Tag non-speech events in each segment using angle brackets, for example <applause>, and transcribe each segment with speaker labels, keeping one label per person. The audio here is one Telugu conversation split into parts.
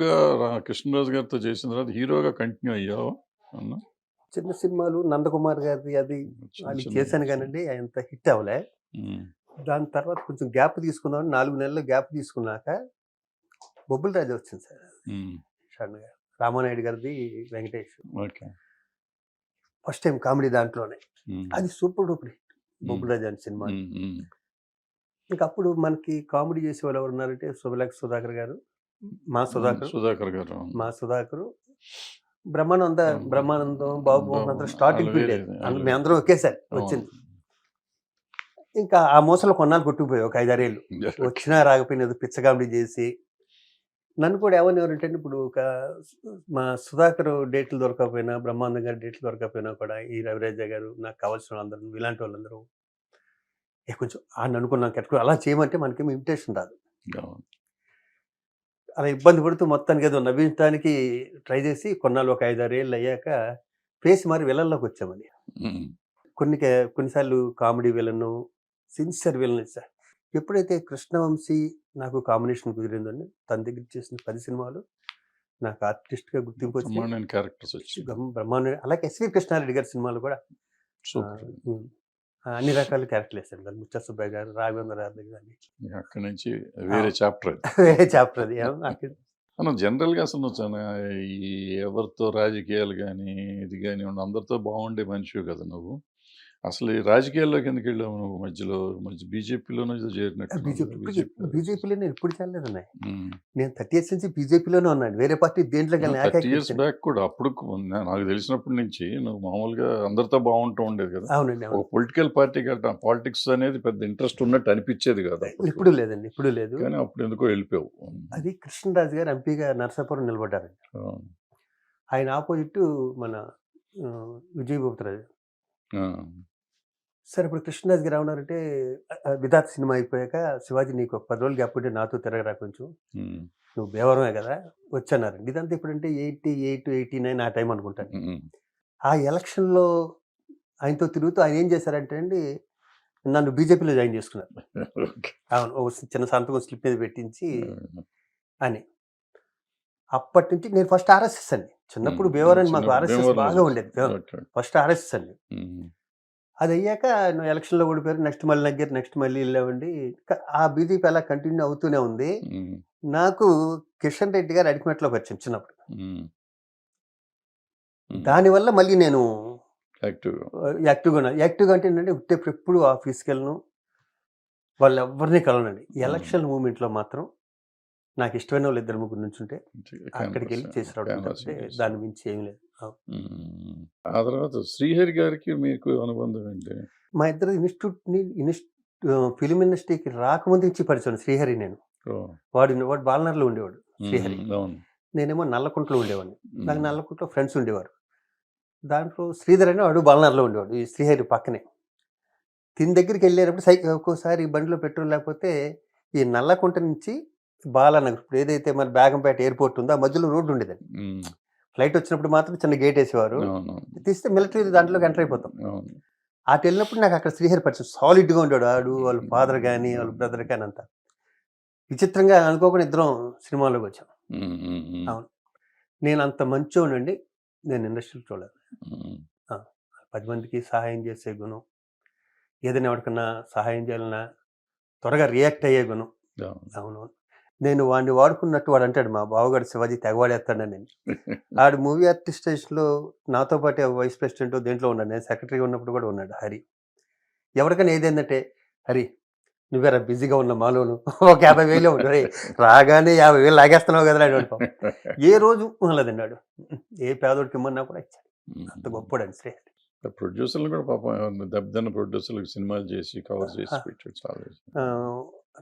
Speaker 1: హీరోగా కృష్ణరాజు గారితో చేసిన తర్వాత హీరోగా కంటిన్యూ అయ్యావా అన్న?
Speaker 2: చిన్న సినిమాలు నందకుమార్ గారిది అది అది చేశాను. కానండి అంత హిట్ అవ్వలే. దాని తర్వాత కొంచెం గ్యాప్ తీసుకుందాం నాలుగు నెలలు గ్యాప్ తీసుకున్నాక బొబ్బుల రాజు వచ్చింది సార్. రామానాయుడు గారిది వెంకటేష్. ఫస్ట్ టైం కామెడీ దాంట్లోనే. అది super duper hit Bobbili Raja అనే సినిమా.
Speaker 1: ఉమ్, ఉమ్,
Speaker 2: ఇంకా అప్పుడు మనకి కామెడీ చేసే వాళ్ళు ఎవరు ఉన్నారంటే శుభలేఖ సుధాకర్ గారు మా సుధాకర్.
Speaker 1: సుధాకర్ గారు
Speaker 2: మా సుధాకర్. బ్రహ్మానంద. బ్రహ్మానందం బాబు అందరూ స్టార్టింగ్ పీరియడ్ మేము అందరం ఒకేసారి వచ్చింది. ఇంకా ఆ మోసలో కొన్నాళ్ళు కొట్టుకుపోయాయి ఒక ఐదారేళ్ళు. వచ్చినా రాకపోయినా ఏదో పిచ్చ కామెడీ చేసి. నన్ను కూడా ఎవరిని ఎవరంటే ఇప్పుడు ఒక మా సుధాకర్ డేట్లు దొరకకపోయినా బ్రహ్మానందం గారి డేట్లు దొరకకపోయినా కూడా ఈ రవిరాజ గారు నాకు కావాల్సిన వాళ్ళందరూ ఇలాంటి వాళ్ళందరూ కొంచెం ఆయన అనుకున్నాం కట్టుకుని అలా చేయమంటే మనకేం ఇన్విటేషన్ రాదు. అలా ఇబ్బంది పడుతూ మొత్తానికి ఏదో నవ్వించడానికి ట్రై చేసి కొన్నాళ్ళు ఒక ఐదారు ఏళ్ళు అయ్యాక ఫేస్ మారి విలన్లోకి వచ్చామని కొన్ని కొన్నిసార్లు comedy villain sincere villain sir ఎప్పుడైతే కృష్ణవంశీ నాకు కాంబినేషన్ కుదిరిందండి తన దగ్గర చేసిన పది సినిమాలు నాకు ఆర్టిస్ట్గా గుర్తింపు వచ్చింది
Speaker 1: బ్రహ్మాండమైన క్యారెక్టర్స్ వచ్చి
Speaker 2: బ్రహ్మాండ అలాగే ఎస్వి కృష్ణారెడ్డి గారి సినిమాలు కూడా అన్ని రకాల క్యారెక్టర్లు వేశాను కదా ముచ్చ సుబ్బయ్య గారు రాఘవేంద్ర గారి కానీ
Speaker 1: అక్కడి నుంచి వేరే చాప్టర్ <laughs>
Speaker 2: వేరే చాప్టర్ అది. <laughs>
Speaker 1: మనం జనరల్గా అసలు ఎవరితో రాజకీయాలు కానీ ఇది కానీ అందరితో బాగుండే మనిషివి కదా నువ్వు. అసలు ఈ రాజకీయాల్లోకి ఎందుకు వెళ్ళావు నువ్వు? మధ్యలో మధ్య బీజేపీలోనే చేరినట్టు
Speaker 2: బీజేపీ బీజేపీలో నేను ఇప్పుడు చేయలేదన్నాయి
Speaker 1: ఉమ్.
Speaker 2: నేను థర్టీ ఇయర్స్ నుంచి బీజేపీలోనే ఉన్నాను. వేరే పార్టీ దేంట్లో
Speaker 1: థర్టీ ఇయర్స్ బ్యాక్ కూడా అప్పుడు నాకు తెలిసినప్పటి నుంచి నువ్వు మామూలుగా అందరితో బాగుంటూ ఉండేది కదా.
Speaker 2: అవునండి
Speaker 1: ఒక పొలిటికల్ పార్టీ కదా పాలిటిక్స్ అనేది పెద్ద ఇంట్రెస్ట్ ఉన్నట్టు అనిపించేది కదా.
Speaker 2: ఇప్పుడు లేదండి ఇప్పుడు లేదు.
Speaker 1: కానీ అప్పుడు ఎందుకో వెళ్ళిపోయావు.
Speaker 2: అది కృష్ణరాజు గారు ఎంపీగా నరసాపురం నిలబడ్డారండి. ఆయన ఆపోజిట్ మన ఆ, విజయ్ బాబురాజు.
Speaker 1: ఆ,
Speaker 2: సరే ఇప్పుడు కృష్ణరాజు గారు ఆ, విధాత సినిమా అయిపోయాక శివాజీ నీకు ఒక పది రోజులు గ్యాప్ ఉంటే నాతో తిరగరా కొంచెం. నువ్వు బేవరమే కదా వచ్చన్నారండి ఇదంతా ఇప్పుడంటే ఎయిటీ ఎయిట్ ఎయిటీ నైన్ ఆ టైం అనుకుంటాను. ఆ ఎలక్షన్లో ఆయనతో తిరుగుతూ ఆయన ఏం చేశారంటే అండి నన్ను బీజేపీలో జాయిన్ చేసుకున్నారు. అవును ఒక చిన్న సంతకం స్లిప్ మీద పెట్టించి అని. అప్పటి నుంచి నేను ఫస్ట్ ఆర్ఎస్ఎస్ అండి. చిన్నప్పుడు భీమవరం మాకు ఆర్ఎస్ఎస్ బాగా. ఉండేది. ఫస్ట్ ఆర్ఎస్ఎస్ అండి. అది అయ్యాక నువ్వు ఎలక్షన్లో ఓడిపోయారు నెక్స్ట్ మళ్ళీ నగ్గారు నెక్స్ట్ మళ్ళీ వెళ్ళామండి ఆ బీజేపీ అలా కంటిన్యూ అవుతూనే ఉంది. నాకు కిషన్ రెడ్డి గారు అడిగిమెట్లో పరిచయం చిన్నప్పుడు. దానివల్ల మళ్ళీ నేను
Speaker 1: యాక్టివ్.
Speaker 2: యాక్టివ్గా యాక్టివ్గా అంటే ఏంటంటే ఉట్టేప్పుడు ఎప్పుడు ఆఫీస్కి వెళ్ళను. వాళ్ళు ఎవరిని కలవనండి ఎలక్షన్ మూమెంట్లో మాత్రం నాకు ఇష్టమైన వాళ్ళు ఇద్దరు ముగ్గురు నుంచి ఉంటే అక్కడికి వెళ్ళి చేసి రావడం దాని మించి ఏం లేదు.
Speaker 1: ఆ తర్వాత శ్రీహరి గారికి మీకు అనుబంధం ఏంటి?
Speaker 2: మా ఇద్దరు ఇన్స్టిట్యూట్ని ఇన్స్ట్ ఫిలిం ఇండస్ట్రీకి రాకముందు ఇచ్చి పరిచయం శ్రీహరి నేను. వాడు వాడు బాలనర్లో ఉండేవాడు శ్రీహరి. నేనేమో నల్లకుంటలో ఉండేవాడిని. నాకు నల్లకుంటలో ఫ్రెండ్స్ ఉండేవారు. దాంట్లో శ్రీధర్ అని వాడు బాలనర్లో ఉండేవాడు ఈ శ్రీహరి పక్కనే. తిని దగ్గరికి వెళ్ళేటప్పుడు సై ఒక్కోసారి బండిలో పెట్రోల్ లేకపోతే ఈ నల్లకుంట నుంచి బాలానగర్ ఇప్పుడు ఏదైతే మన బేగంపేట ఎయిర్పోర్ట్ ఉందో ఆ మధ్యలో రోడ్డు ఉండేదండి. ఫ్లైట్ వచ్చినప్పుడు మాత్రం చిన్న గేట్ వేసేవారు. తీస్తే మిలిటరీ దాంట్లోకి ఎంటర్ అయిపోతాం. అటు వెళ్ళినప్పుడు నాకు అక్కడ శ్రీహరి పరిచయం సాలిడ్గా ఉండేవాడు ఆడు వాళ్ళ ఫాదర్ కానీ వాళ్ళ బ్రదర్ కానీ అంతా. విచిత్రంగా అనుకోకుండా ఇద్దరం సినిమాలోకి వచ్చాం. అవును. నేను అంత మంచోనండి నేను ఇండస్ట్రీలో చూడలేదు. పది మందికి సహాయం చేసే గుణం ఏదైనా ఎవరికన్నా సహాయం చేయాలన్నా త్వరగా రియాక్ట్ అయ్యే గుణం.
Speaker 1: అవును.
Speaker 2: నేను వాడిని వాడుకున్నట్టు వాడు అంటాడు మా బావగాడు శివాజీ తెగవాడేస్తాడని నేను ఆడు మూవీ ఆర్టిస్ట్ స్టేషన్లో నాతో పాటు వైస్ ప్రెసిడెంట్ దేంట్లో ఉన్నాడు నేను సెక్రటరీగా ఉన్నప్పుడు కూడా ఉన్నాడు హరి. ఎవరికైనా ఏదేందంటే హరి నువ్వేరా బిజీగా ఉన్న మాలోను ఒక యాభై వేలు రే రాగానే యాభై వేలు లాగేస్తున్నావు కదా అని వాడు. ఏ రోజు లేదన్నాడు ఏ పేదోడికి ఇమ్మన్నా కూడా ఇచ్చాడు. అంత గొప్పడు శ్రీహరి
Speaker 1: ప్రొడ్యూసర్లు కూడా పాపం దెబ్బతిన్న ప్రొడ్యూసర్లకు సినిమాలు చేసి కవర్ చేసి. పెట్టాడు చాలా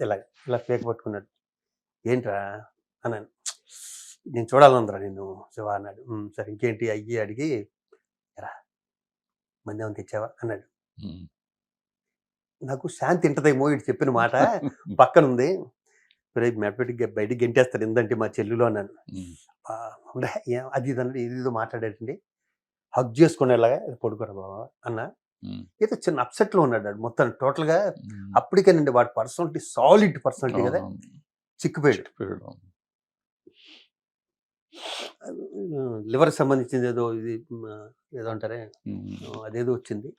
Speaker 2: ఇలా ఇలా పేక పట్టుకున్నాడు. ఏంట్రా? అన్నాను. నేను చూడాలందరా నేను శివ అన్నాడు. "ఉమ్, సరే ఇంకేంటి? అయ్యి అడిగి ఎరా మంది ఏమైనా తెచ్చావా? అన్నాడు. నాకు శాంతి ఇంటదేమో ఇటు చెప్పిన మాట. పక్కన ఉంది. రేపు మెడపెట్టి బయటికి గెంటేస్తారు ఏందంటే మా చెల్లులో అన్నాను.
Speaker 1: ఉమ్.
Speaker 2: "ఆ, ఉండే, ఏం అది ఇది అన్నాడు ఇది మాట్లాడాడండి. హగ్ చేసుకునేలాగా పడుకోరా బాబా అన్న. ఏదో చిన్న upset లో ఉన్నాడు. మొత్తం total గా. అప్పటికేనండి వాడి పర్సనాలిటీ సాలిడ్ పర్సనాలిటీ కదా. చిక్కుపోయాడు. లివర్ సంబంధించింది ఏదో ఇది ఏదో అంటారే. అదేదో వచ్చింది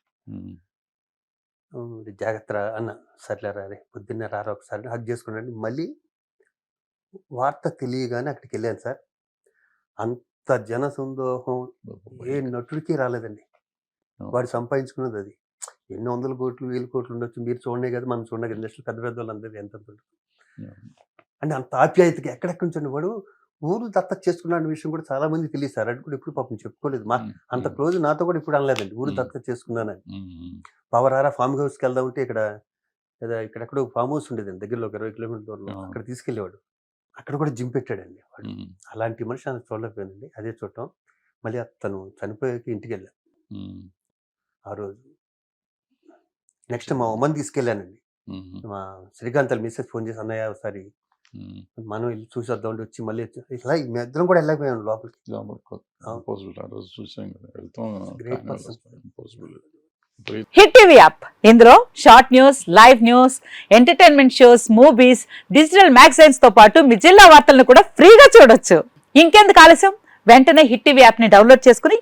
Speaker 2: జాగ్రత్త అన్న సర్లేరా రే పొద్దున్నే రారా ఒకసారి హగ్ చేసుకున్నాడు మళ్ళీ వార్త తెలియగానే అక్కడికి వెళ్ళాను సార్ అంత జన సందోహం ఏ నటుడికి రాలేదండి. వాడు సంపాదించుకున్నది అది ఎన్ని వందల కోట్లు వేల కోట్లు ఉండొచ్చు మీరు చూడండి కదా మనం చూడండి కదా ఇండస్ట్రీ పెద్ద పెద్ద వాళ్ళందరూ ఎంత. అంటే అంత ఆప్యాయతకి ఎక్కడెక్కడి నుంచి వాడు ఊరు దత్తత చేసుకున్న విషయం కూడా చాలా మంది తెలియదు సార్ అది కూడా ఇప్పుడు పాపం చెప్పుకోలేదు మా. అంత క్లోజ్ నాతో కూడా ఇప్పుడు అనలేదండి ఊరు. దత్తత చేసుకున్నానని. పవరారా ఫామ్ హౌస్కి వెళ్దాం అంటే ఇక్కడ ఇక్కడెక్కడో ఫామ్ హౌస్ ఉండేదండి దగ్గరలో ఒక ఇరవై కిలోమీటర్ దూరంలో. అక్కడ తీసుకెళ్ళేవాడు అక్కడ కూడా జిమ్ పెట్టాడండి వాడు. అలాంటి మనిషి ఆయన చూడలేకపోయానండి అదే చూడటం మళ్ళీ అతను చనిపోయాక ఇంటికి వెళ్ళాను. ఆ రోజు. నెక్స్ట్ మా అమ్మని తీసుకెళ్ళానండి. మా శ్రీకాంత్ మిస్సెస్ ఫోన్ చేసి అన్నయ్య ఒకసారి. మనం వెళ్ళి చూసి వద్దాం అంటే వచ్చి మళ్ళీ వచ్చి- ఇలా మీ ఇద్దరం కూడా వెళ్ళకపోయాను లోపలికి.
Speaker 3: Hit TV app. ఇందులో short news live news entertainment shows movies digital మ్యాగజైన్స్తో పాటు మీ జిల్లా వార్తలను కూడా ఫ్రీగా చూడొచ్చు. ఇంకెందుకు ఆలస్యం? వెంటనే హిట్ టీవీ యాప్ని డౌన్లోడ్ చేసుకుని